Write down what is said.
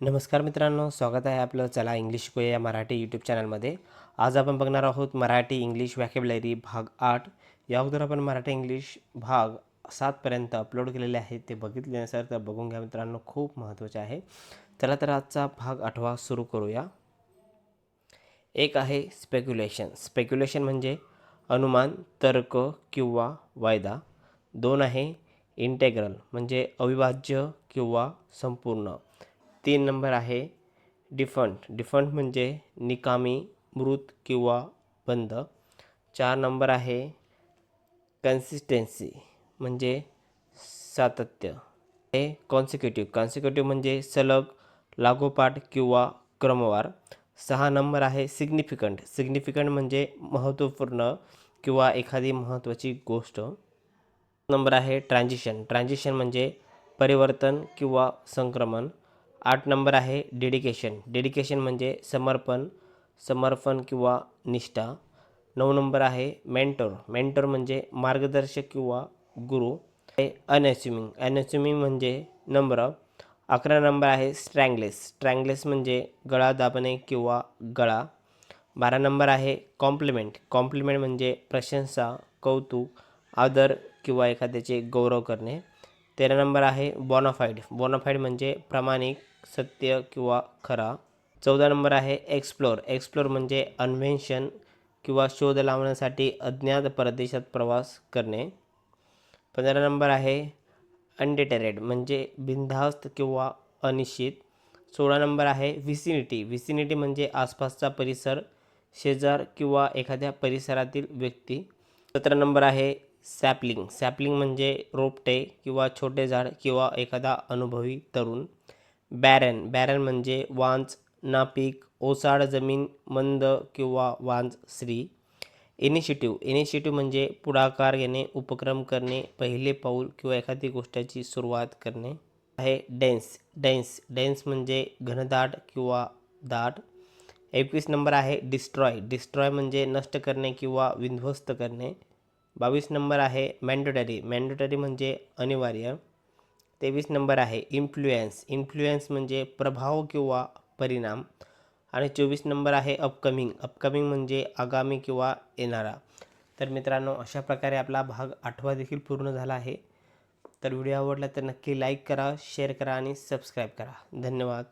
नमस्कार मित्रांनो स्वागत आहे आपलं चला इंग्लिश शिकूया या मराठी यूट्यूब चॅनलमध्ये आज आपण बघणार आहोत मराठी इंग्लिश वॅकेबलरी भाग आठ. या अगोदर आपण मराठी इंग्लिश भाग सातपर्यंत अपलोड केलेले आहेत ते बघितले नसेल तर बघून घ्या मित्रांनो खूप महत्त्वाचे आहे. चला तर आजचा भाग आठवा सुरू करूया. एक आहे स्पेक्युलेशन स्पेक्युलेशन म्हणजे अनुमान तर्क किंवा वायदा. दोन आहे इंटेग्रल म्हणजे अविभाज्य किंवा संपूर्ण. तीन नंबर आहे डिफंट. डिफंट म्हणजे निकामी मृत किंवा बंद. चार नंबर आहे कन्सिस्टन्सी म्हणजे सातत्य. हे कॉन्सिक्युटिव्ह कॉन्सिक्युटिव्ह म्हणजे सलग लागोपाठ किंवा क्रमवार. सहा नंबर आहे सिग्निफिकंट सिग्निफिकंट म्हणजे महत्त्वपूर्ण किंवा एखादी महत्त्वाची गोष्ट. नंबर आहे ट्रान्झिशन ट्रान्झिशन म्हणजे परिवर्तन किंवा संक्रमण. आठ नंबर आहे डेडिकेशन. डेडिकेशन म्हणजे समर्पण समर्पण किंवा निष्ठा. नऊ नंबर आहे मेंटोर. मेंटोर म्हणजे मार्गदर्शक किंवा गुरु. अनअस्युमिंग अनअस्युमिंग म्हणजे नम्र. अकरा नंबर आहे स्ट्रँगलेस स्ट्रँगलेस म्हणजे गळा दाबणे किंवा गळा. बारा नंबर आहे कॉम्प्लिमेंट कॉम्प्लिमेंट म्हणजे प्रशंसा कौतुक आदर किंवा एखाद्याचे गौरव करणे. तेरा नंबर आहे बॉनाफाईड बॉनाफाईड म्हणजे प्रामाणिक सत्य किंवा खरा. चौदा नंबर आहे एक्सप्लोर एक्सप्लोर म्हणजे अन्व्हेन्शन किंवा शोध लावण्यासाठी अज्ञात परदेशात प्रवास करणे. पंधरा नंबर आहे अनडिटेरेड म्हणजे बिनधास्त किंवा अनिश्चित. सोळा नंबर आहे व्हिसिनिटी व्हिसिनिटी म्हणजे आसपासचा परिसर शेजार किंवा एखाद्या परिसरातील व्यक्ती. सतरा नंबर आहे सॅपलिंग. सॅपलिंग म्हणजे रोपटे किंवा छोटे झाड किंवा एखादा अनुभवी तरुण. बॅरन. बॅरन म्हणजे वांच नापीक ओसाड जमीन मंद किंवा वांज स्त्री. इनिशिएटिव्ह. इनिशिएटिव्ह म्हणजे पुढाकार घेणे उपक्रम करणे पहिले पाऊल किंवा एखादी गोष्टीची सुरुवात करणे. आहे डेन्स. डेन्स. डेन्स म्हणजे घनदाट किंवा दाट. एकवीस नंबर आहे डिस्ट्रॉय. डिस्ट्रॉय म्हणजे नष्ट करणे किंवा विध्वस्त करणे. बावीस नंबर आहे मॅन्डेटरी मॅन्डेटरी म्हणजे अनिवार्य. तेवीस नंबर आहे इन्फ्लुएन्स इन्फ्लुएन्स म्हणजे प्रभाव किंवा परिणाम. आणि चोवीस नंबर आहे अपकमिंग अपकमिंग म्हणजे आगामी किंवा येणारा. तर मित्रांनो अशा प्रकारे आपला भाग आठवा देखील पूर्ण झाला आहे. तर व्हिडिओ आवडला तर नक्की लाईक करा शेअर करा आणि सबस्क्राईब करा. धन्यवाद.